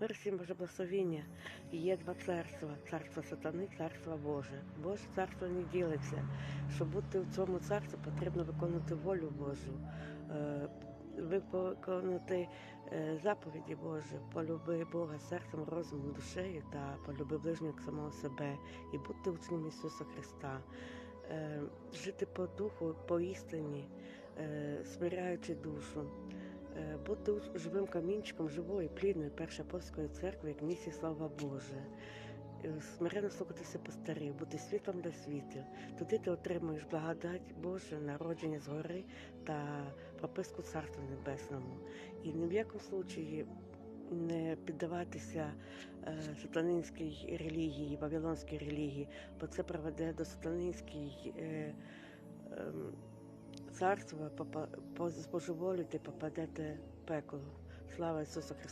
Мир всім Боже благословіння. Є два царства: царство сатани, царство Боже. Боже царство не ділиться. Щоб бути в цьому царстві, потрібно виконувати волю Божу, е, виконати е, заповіді Божі, полюби Бога серцем, розумом, душею та полюби ближнього самого себе і бути учнем Ісуса Христа. Е, Жити по духу, по істині, смиряючи душу, бути живим камінчиком живої, плідної першої апостольської церкви, як місія слава Божа. Е, Смиренно слухатися пастирів, бути світлом для світу. Тоді ти отримуєш благодать Божу, народження згори та прописку Царства Небесному. І ні в якому случаї не піддаватися е, сатанинській релігії, вавилонській релігії, бо це приведе до сатанинської е, ем, по збожеволіти, попадете в пекло. Слава Ісусу Христу!